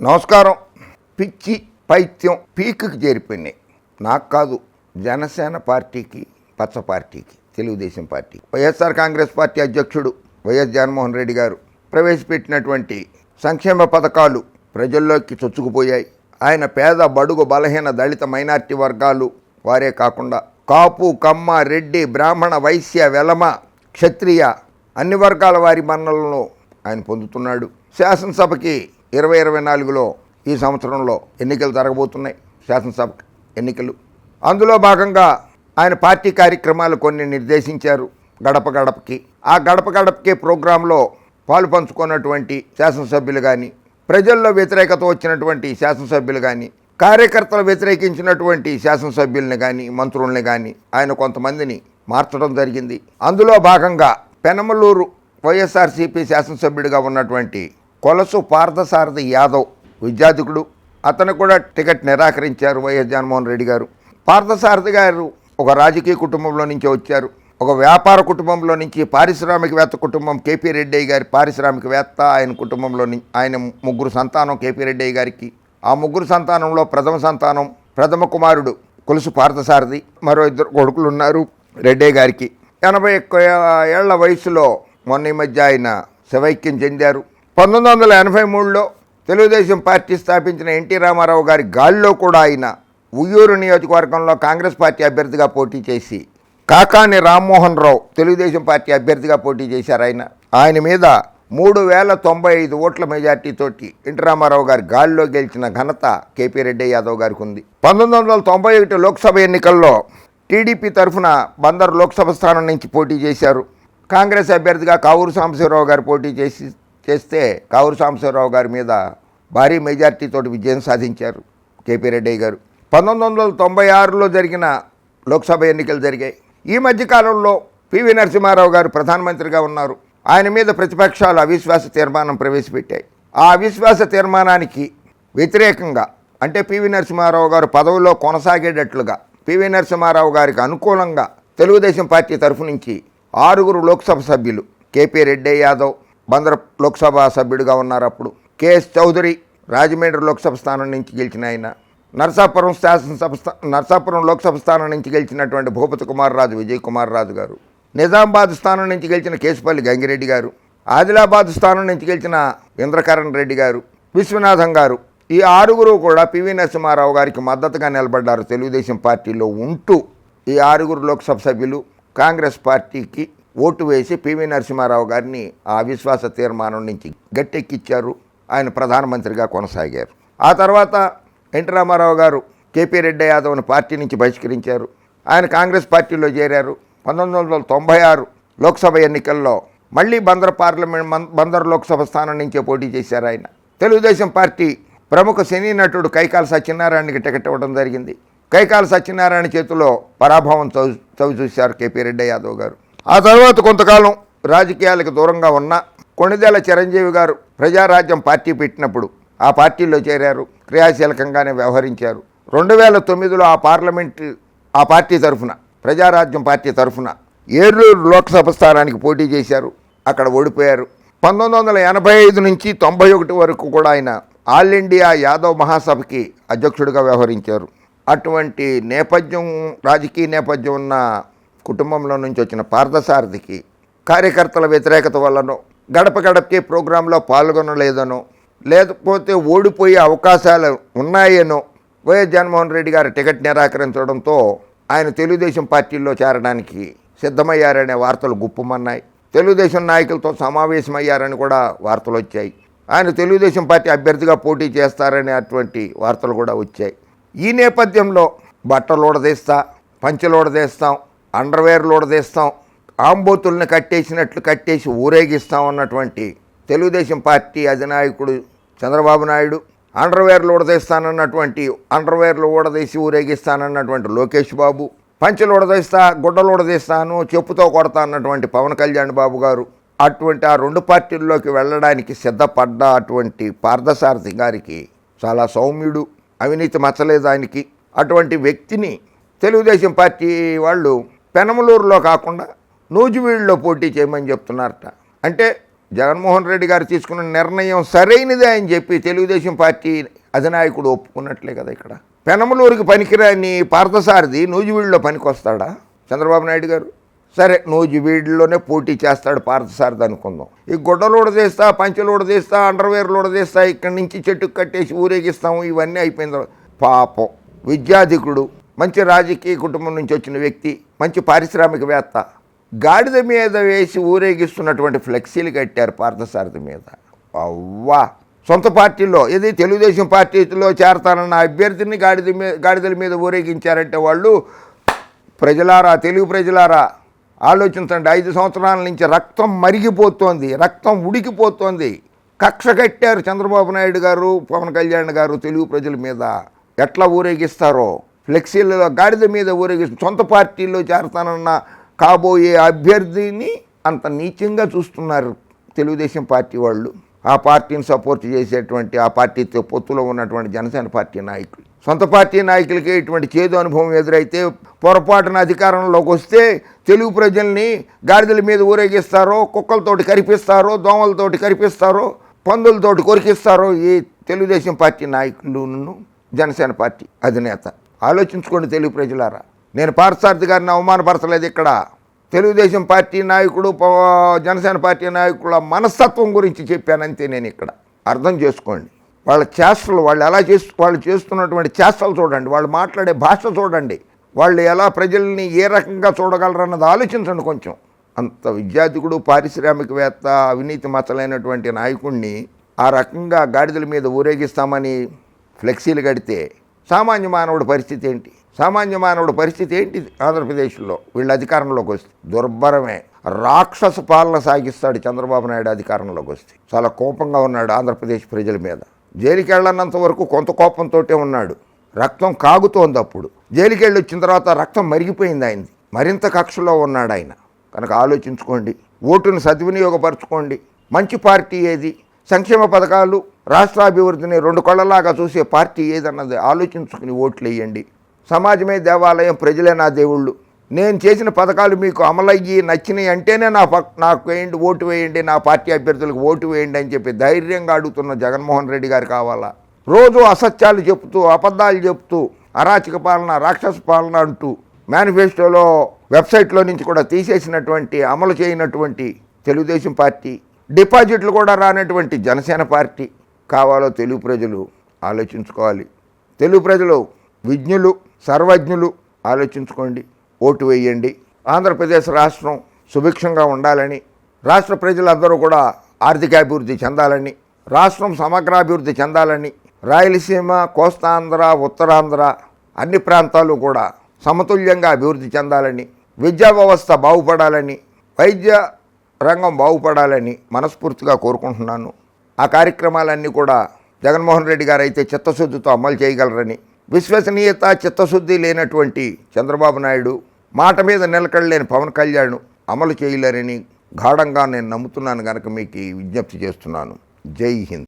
నమస్కారం. పిచ్చి పైత్యం పీక్కి చేరిపోయినాయి. నాకు కాదు జనసేన పార్టీకి పచ్చ పార్టీకి Telugu Desam party YSR Congress party అధ్యక్షుడు వైఎస్ జగన్మోహన్ రెడ్డి గారు ప్రవేశపెట్టినటువంటి సంక్షేమ పథకాలు ప్రజల్లోకి చొచ్చుకుపోయాయి. ఆయన పేద బడుగు బలహీన దళిత మైనార్టీ వర్గాలు వారే కాకుండా కాపు కమ్మ రెడ్డి బ్రాహ్మణ వైశ్య వెలమ క్షత్రియ అన్ని వర్గాల వారి మన్నలను ఆయన పొందుతున్నాడు. శాసనసభకి ఇరవై ఇరవై నాలుగులో ఈ సంవత్సరంలో ఎన్నికలు జరగబోతున్నాయి. శాసనసభ ఎన్నికలు. అందులో భాగంగా ఆయన పార్టీ కార్యక్రమాలు కొన్ని నిర్దేశించారు గడప గడపకి. ఆ గడప గడపకి ప్రోగ్రాంలో పాలు పంచుకున్నటువంటి శాసనసభ్యులు కానీ ప్రజల్లో వ్యతిరేకత వచ్చినటువంటి శాసనసభ్యులు కానీ కార్యకర్తలు వ్యతిరేకించినటువంటి శాసనసభ్యుల్ని కానీ మంత్రుల్ని కానీ ఆయన కొంతమందిని మార్చడం జరిగింది. అందులో భాగంగా పెనమలూరు వైఎస్ఆర్సీపీ శాసనసభ్యుడిగా ఉన్నటువంటి కొలసు పార్థసారథి యాదవ్ విద్యార్థికుడు అతను కూడా టికెట్ నిరాకరించారు వైఎస్ జగన్మోహన్ రెడ్డి గారు. పార్థసారథి గారు ఒక రాజకీయ కుటుంబంలో నుంచి వచ్చారు. ఒక వ్యాపార కుటుంబంలో నుంచి పారిశ్రామికవేత్త కుటుంబం కేపీ రెడ్డి గారి పారిశ్రామికవేత్త ఆయన కుటుంబంలో ఆయన ముగ్గురు సంతానం కేపీ రెడ్డి గారికి. ఆ ముగ్గురు సంతానంలో ప్రథమ సంతానం ప్రథమ కుమారుడు కొలుసు పార్థసారథి మరో ఇద్దరు కొడుకులు ఉన్నారు రెడ్డి గారికి. ఎనభై ఏళ్ళ వయసులో మొన్న ఈ మధ్య ఆయన శవైక్యం చెందారు. పంతొమ్మిది వందల ఎనభై మూడులో తెలుగుదేశం పార్టీ స్థాపించిన ఎన్టీ రామారావు గారి గాలిలో కూడా ఆయన ఉయ్యూరు నియోజకవర్గంలో కాంగ్రెస్ పార్టీ అభ్యర్థిగా పోటీ చేసి కాకాని రామ్మోహన్ రావు తెలుగుదేశం పార్టీ అభ్యర్థిగా పోటీ చేశారు ఆయన. ఆయన మీద మూడు వేల తొంభై ఐదు ఓట్ల మెజార్టీతోటి ఎన్టీ రామారావు గారి గాలిలో గెలిచిన ఘనత కేపీ రెడ్డి యాదవ్ గారికి ఉంది. పంతొమ్మిది వందల తొంభై ఒకటి లోక్సభ ఎన్నికల్లో టీడీపీ తరఫున బందర్ లోక్సభ స్థానం నుంచి పోటీ చేశారు. కాంగ్రెస్ అభ్యర్థిగా కావూరు సాంబశివరావు గారు పోటీ చేసి చేస్తే కావూరు సాంబశివరావు గారి మీద భారీ మెజార్టీతో విజయం సాధించారు కేపీ రెడ్డి గారు. పంతొమ్మిది వందల తొంభై ఆరులో జరిగిన లోక్సభ ఎన్నికలు జరిగాయి. ఈ మధ్యకాలంలో పివి నరసింహారావు గారు ప్రధానమంత్రిగా ఉన్నారు. ఆయన మీద ప్రతిపక్షాలు అవిశ్వాస తీర్మానం ప్రవేశపెట్టాయి. ఆ అవిశ్వాస తీర్మానానికి వ్యతిరేకంగా అంటే పివి నరసింహారావు గారు పదవిలో కొనసాగేటట్లుగా పివి నరసింహారావు గారికి అనుకూలంగా తెలుగుదేశం పార్టీ తరఫు నుంచి ఆరుగురు లోక్సభ సభ్యులు కేపీ రెడ్డి యాదవ్ బందర లోక్సభ సభ్యుడిగా ఉన్నారు అప్పుడు. కేఎస్ చౌదరి రాజమండ్రి లోక్సభ స్థానం నుంచి గెలిచిన ఆయన. నర్సాపురం శాసనసభ స్థా లోక్సభ స్థానం నుంచి గెలిచినటువంటి భూపతి కుమార్ రాజు విజయ్ కుమార్ రాజు గారు. నిజామాబాద్ స్థానం నుంచి గెలిచిన కేశపల్లి గంగిరెడ్డి గారు. ఆదిలాబాద్ స్థానం నుంచి గెలిచిన ఇంద్రకరణ్ రెడ్డి గారు. విశ్వనాథం గారు. ఈ ఆరుగురు కూడా పివి నరసింహారావు గారికి మద్దతుగా నిలబడ్డారు. తెలుగుదేశం పార్టీలో ఉంటూ ఈ ఆరుగురు లోక్సభ సభ్యులు కాంగ్రెస్ పార్టీకి ఓటు వేసి పివి నరసింహారావు గారిని ఆ అవిశ్వాస తీర్మానం నుంచి గట్టెక్కిచ్చారు. ఆయన ప్రధానమంత్రిగా కొనసాగారు. ఆ తర్వాత ఎన్టీ రామారావు గారు కేపీ రెడ్డి యాదవ్ని పార్టీ నుంచి బహిష్కరించారు. ఆయన కాంగ్రెస్ పార్టీలో చేరారు. పంతొమ్మిది వందల తొంభై ఆరు లోక్సభ ఎన్నికల్లో మళ్ళీ బందర్ పార్లమెంట్ మన్- బందర్ లోక్సభ స్థానం నుంచే పోటీ చేశారు ఆయన. తెలుగుదేశం పార్టీ ప్రముఖ సినీ నటుడు కైకాల సత్యనారాయణకి టికెట్ ఇవ్వడం జరిగింది. కైకాల సత్యనారాయణ చేతిలో పరాభవం చవి చవి చూశారు కేపీ రెడ్డి యాదవ్ గారు. ఆ తర్వాత కొంతకాలం రాజకీయాలకు దూరంగా ఉన్న కొణిదెల చిరంజీవి గారు ప్రజారాజ్యం పార్టీ పెట్టినప్పుడు ఆ పార్టీలో చేరారు క్రియాశీలకంగానే వ్యవహరించారు. రెండు వేల తొమ్మిదిలో ఆ పార్లమెంటు ఆ పార్టీ తరఫున ప్రజారాజ్యం పార్టీ తరఫున ఏలూరు లోక్సభ స్థానానికి పోటీ చేశారు అక్కడ ఓడిపోయారు. పంతొమ్మిది వందల ఎనభై ఐదు నుంచి తొంభై ఒకటి వరకు కూడా ఆయన ఆల్ ఇండియా యాదవ్ మహాసభకి అధ్యక్షుడిగా వ్యవహరించారు. అటువంటి నేపథ్యం రాజకీయ నేపథ్యం ఉన్న కుటుంబంలో నుంచి వచ్చిన పార్థసారథికి కార్యకర్తల వ్యతిరేకత వల్లనో గడప గడపకి ప్రోగ్రాంలో పాల్గొనలేదనో లేకపోతే ఓడిపోయే అవకాశాలు ఉన్నాయనో వైఎస్ జగన్మోహన్ రెడ్డి గారు టికెట్ నిరాకరించడంతో ఆయన తెలుగుదేశం పార్టీలో చేరడానికి సిద్ధమయ్యారనే వార్తలు గుప్పమన్నాయి. తెలుగుదేశం నాయకులతో సమావేశమయ్యారని కూడా వార్తలు వచ్చాయి. ఆయన తెలుగుదేశం పార్టీ అభ్యర్థిగా పోటీ చేస్తారనే అటువంటి వార్తలు కూడా వచ్చాయి. ఈ నేపథ్యంలో బట్టలు ఊడదీస్తా పంచెలు ఊడదీస్తాం అండర్వేర్లు ఊడదీస్తాం ఆంబోతుల్ని కట్టేసినట్లు కట్టేసి ఊరేగిస్తాం అన్నటువంటి తెలుగుదేశం పార్టీ అధినాయకుడు చంద్రబాబు నాయుడు అండర్వేర్లు ఊడదీస్తానన్నటువంటి అండర్వేర్లు ఊడదీసి ఊరేగిస్తానన్నటువంటి లోకేష్ బాబు పంచలు ఉడదీస్తా గుడ్డలు ఊడదీస్తాను చెప్పుతో కొడతా అన్నటువంటి పవన్ కళ్యాణ్ బాబు గారు అటువంటి ఆ రెండు పార్టీల్లోకి వెళ్ళడానికి సిద్ధపడ్డ అటువంటి పార్థసారథి గారికి చాలా సౌమ్యుడు అవినీతి మచ్చలేదానికి అటువంటి వ్యక్తిని తెలుగుదేశం పార్టీ వాళ్ళు పెనమలూరులో కాకుండా నూజివీడులో పోటీ చేయమని చెప్తున్నారట. అంటే జగన్మోహన్ రెడ్డి గారు తీసుకున్న నిర్ణయం సరైనదే అని చెప్పి తెలుగుదేశం పార్టీ అధినాయకుడు ఒప్పుకున్నట్లే కదా ఇక్కడ. పెనమలూరుకి పనికిరాని పార్థసారథి నూజివీడులో పనికొస్తాడా? చంద్రబాబు నాయుడు గారు? సరే నూజివీడులోనే పోటీ చేస్తాడు పార్థసారథి అనుకుందాం. ఈ గుడ్డలు ఉడదీస్తా పంచలు ఉడదీస్తా అండర్వేర్లు ఉడదీస్తా ఇక్కడి నుంచి చెట్టుకు కట్టేసి ఊరేగిస్తాము ఇవన్నీ అయిపోయిన తర్వాత పాపం. విద్యాధికుడు మంచి రాజకీయ కుటుంబం నుంచి వచ్చిన వ్యక్తి మంచి పారిశ్రామికవేత్త. గాడిద మీద వేసి ఊరేగిస్తున్నటువంటి ఫ్లెక్సీలు కట్టారు పార్థసారథి మీద. అవ్వా! సొంత పార్టీలో ఇది తెలుగుదేశం పార్టీలో చేరతానన్న అభ్యర్థిని గాడిద మీద గాడిదల మీద ఊరేగించారంటే వాళ్ళు ప్రజలారా తెలుగు ప్రజలారా? ఆలోచించండి ఐదు సంవత్సరాల నుంచి రక్తం మరిగిపోతోంది రక్తం ఉడికిపోతోంది. కక్ష కట్టారు చంద్రబాబు నాయుడు గారు పవన్ కళ్యాణ్ గారు తెలుగు ప్రజల మీద. ఎట్లా ఊరేగిస్తారో? ఫ్లెక్సీలలో గాడిద మీద ఊరేగిస్తూ సొంత పార్టీలో చేరతానన్న కాబోయే అభ్యర్థిని అంత నీచంగా చూస్తున్నారు తెలుగుదేశం పార్టీ వాళ్ళు. ఆ పార్టీని సపోర్ట్ చేసేటువంటి ఆ పార్టీతో పొత్తులో ఉన్నటువంటి జనసేన పార్టీ నాయకులు. సొంత పార్టీ నాయకులకి ఇటువంటి చేదు అనుభవం ఎదురైతే పొరపాటున అధికారంలోకి వస్తే తెలుగు ప్రజల్ని గాడిదల మీద ఊరేగిస్తారో కుక్కలతోటి కరిపిస్తారో దోమలతోటి కరిపిస్తారో పందులతోటి కొరికిస్తారో ఈ తెలుగుదేశం పార్టీ నాయకులను జనసేన పార్టీ అధినేత ఆలోచించుకోండి తెలుగు ప్రజలారా. నేను పార్థసారథి గారిని అవమానపరచలేదు ఇక్కడ. తెలుగుదేశం పార్టీ నాయకుడు జనసేన పార్టీ నాయకుల మనస్తత్వం గురించి చెప్పానంతే నేను ఇక్కడ. అర్థం చేసుకోండి. వాళ్ళ చేష్టలు వాళ్ళు ఎలా చేస్తూ వాళ్ళు చేస్తున్నటువంటి చేష్టలు చూడండి. వాళ్ళు మాట్లాడే భాష చూడండి. వాళ్ళు ఎలా ప్రజల్ని ఏ రకంగా చూడగలరన్నది ఆలోచించండి కొంచెం. అంత విద్యార్థికుడు పారిశ్రామికవేత్త అవినీతి మచ్చలైనటువంటి నాయకుడిని ఆ రకంగా గాడిదల మీద ఊరేగిస్తామని ఫ్లెక్సీలు కడితే సామాన్య మానవుడి పరిస్థితి ఏంటి? సామాన్య మానవుడి పరిస్థితి ఏంటి ఆంధ్రప్రదేశ్లో? వీళ్ళు అధికారంలోకి వస్తే. దుర్భరమే. రాక్షస పాలన సాగిస్తాడు చంద్రబాబు నాయుడు అధికారంలోకి వస్తే. చాలా కోపంగా ఉన్నాడు ఆంధ్రప్రదేశ్ ప్రజల మీద. జైలుకి వెళ్ళనంత వరకు కొంత కోపంతో ఉన్నాడు. రక్తం కాగుతోంది అప్పుడు. జైలుకి వెళ్ళి వచ్చిన తర్వాత రక్తం మరిగిపోయింది ఆయనది. మరింత కక్షలో ఉన్నాడు ఆయన. కనుక ఆలోచించుకోండి. ఓటును సద్వినియోగపరచుకోండి. మంచి పార్టీ ఏది? సంక్షేమ పథకాలు రాష్ట్రాభివృద్ధిని రెండు కళ్ళలాగా చూసే పార్టీ ఏదన్నది ఆలోచించుకుని ఓట్లు వేయండి సమాజమే దేవాలయం ప్రజలే నా దేవుళ్ళు. నేను చేసిన పథకాలు మీకు అమలయ్యి నచ్చినాయి అంటేనే నా పక్ నాకు వేయండి ఓటు వేయండి నా పార్టీ అభ్యర్థులకు ఓటు వేయండి అని చెప్పి ధైర్యంగా అడుగుతున్న జగన్మోహన్ రెడ్డి గారు కావాలా? రోజు అసత్యాలు చెప్తూ అబద్ధాలు చెప్తూ అరాచక పాలన రాక్షస పాలన అంటూ మేనిఫెస్టోలో వెబ్సైట్లో నుంచి కూడా తీసేసినటువంటి అమలు చేయనటువంటి తెలుగుదేశం పార్టీ డిపాజిట్లు కూడా రానటువంటి జనసేన పార్టీ కావాలో తెలుగు ప్రజలు ఆలోచించుకోవాలి. తెలుగు ప్రజలు విజ్ఞులు సర్వజ్ఞులు ఆలోచించుకోండి ఓటు వేయండి. ఆంధ్రప్రదేశ్ రాష్ట్రం సుభిక్షంగా ఉండాలని రాష్ట్ర ప్రజలందరూ కూడా ఆర్థికాభివృద్ధి చెందాలని రాష్ట్రం సమగ్రాభివృద్ధి చెందాలని రాయలసీమ కోస్తాంధ్ర ఉత్తరాంధ్ర అన్ని ప్రాంతాలు కూడా సమతుల్యంగా అభివృద్ధి చెందాలని విద్యా వ్యవస్థ బాగుపడాలని వైద్య రంగం బాగుపడాలని మనస్ఫూర్తిగా కోరుకుంటున్నాను. ఆ కార్యక్రమాలన్నీ కూడా జగన్మోహన్ రెడ్డి గారు అయితే చిత్తశుద్ధితో అమలు చేయగలరని విశ్వసనీయత చిత్తశుద్ధి లేనటువంటి చంద్రబాబు నాయుడు మాట మీద నిలకడలేని పవన్ కళ్యాణ్ అమలు చేయలేరని గాఢంగా నేను నమ్ముతున్నాను కనుక మీకు విజ్ఞప్తి చేస్తున్నాను. జై హింద్.